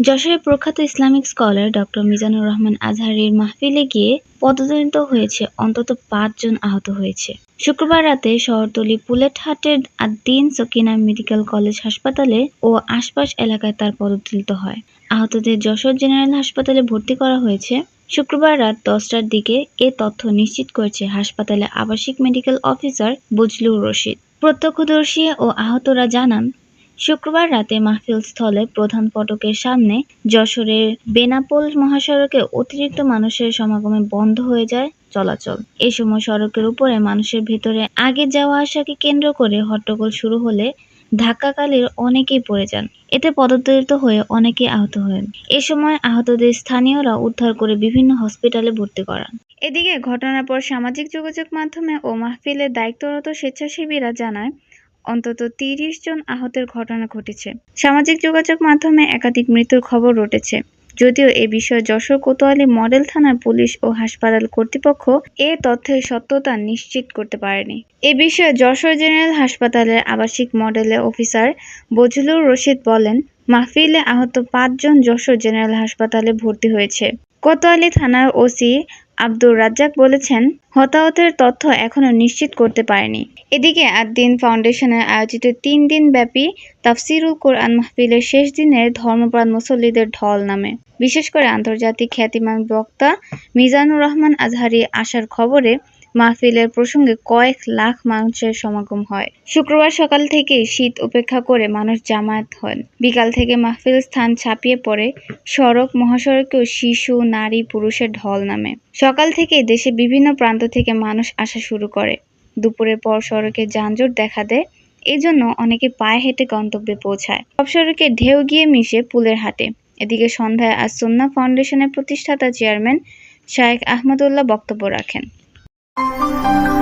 যশোরের প্রখ্যাত Islamic scholar doctor Mizanur Rahman আজহারীর মাহফিলে গিয়ে পদদলিত হয়েছে, অন্তত পাঁচজন আহত হয়েছে। শুক্রবার রাতে শহরতলি পুলেটহাটের আদ্দিন সকিনা মেডিকেল কলেজ হাসপাতালে ও আশপাশ এলাকায় তার পদদলিত হয়। আহতদের যশোর জেনারেল হাসপাতালে ভর্তি করা হয়েছে। শুক্রবার রাত দশটার দিকে এ তথ্য নিশ্চিত করেছে হাসপাতালে আবাসিক মেডিকেল অফিসার বজলুর রশিদ। প্রত্যক্ষদর্শী ও আহতরা জানান শুক্রবার রাতে মাহফিল স্থলে প্রধান ফটকের সামনে যশোরের বেনাপোল মহাসড়কে অতিরিক্ত মানুষের সমাগমে বন্ধ হয়ে যায় চলাচল। এ সময় সড়কের উপরে মানুষের ভেতরে আগে যাওয়া আসাকে কেন্দ্র করে হট্টগোল শুরু হলে ধাক্কাকালীর অনেকেই পড়ে যান। এতে পদদলিত হয়ে অনেকে আহত হন। এ সময় আহতদের স্থানীয়রা উদ্ধার করে বিভিন্ন হসপিটালে ভর্তি করান। এদিকে ঘটনার পর সামাজিক যোগাযোগ মাধ্যমে ও মাহফিলের দায়িত্বরত স্বেচ্ছাসেবীরা জানায় অন্তত তিরিশ জন আহতের ঘটনা ঘটেছে। সামাজিক যোগাযোগ মাধ্যমে একাধিক মৃত্যুর খবর রটেছে। যদিও এ বিষয়ে যশোর কোতোয়ালি মডেল থানার পুলিশ ও হাসপাতাল কর্তৃপক্ষ এ তথ্যের সত্যতা নিশ্চিত করতে পারেনি। এ বিষয়ে যশোর জেনারেল হাসপাতালের আবাসিক মডেলের অফিসার বজলুর রশিদ বলেন, মাহফিলে আহত পাঁচজন যশোর জেনারেল হাসপাতালে ভর্তি হয়েছে। কোতোয়ালি থানার ওসি আব্দুর রাজ্জাক বলেছেন, হতাহতের তথ্য এখনও নিশ্চিত করতে পারেনি। এদিকে আদ্দিন ফাউন্ডেশনের আয়োজিত তিন দিন ব্যাপী তাফসিরুল কোরআন মাহফিলের শেষ দিনে ধর্মপ্রাণ মুসল্লিদের ঢল নামে। বিশেষ করে আন্তর্জাতিক খ্যাতিমান বক্তা মিজানুর রহমান আজহারি আসার খবরে মাহফিলের প্রসঙ্গে কয়েক লাখ মানুষের সমাগম হয়। শুক্রবার সকাল থেকেই শীত উপেক্ষা করে মানুষ জামায়াত হন। বিকাল থেকে মাহফিল স্থান ছাপিয়ে পড়ে সড়ক, মহাসড়কেও শিশু, নারী, পুরুষের ঢল নামে। সকাল থেকে দেশে বিভিন্ন প্রান্ত থেকে মানুষ আসা শুরু করে। দুপুরের পর সড়কে যানজট দেখা দেয়, এজন্য অনেকে পায়ে হেঁটে গন্তব্যে পৌঁছায়। সব সড়কে ঢেউ গিয়ে মিশে পুলের হাটে। এদিকে সন্ধ্যায় আজ সুন্না ফাউন্ডেশনের প্রতিষ্ঠাতা চেয়ারম্যান শায়েখ আহমদুল্লাহ বক্তব্য রাখেন। Música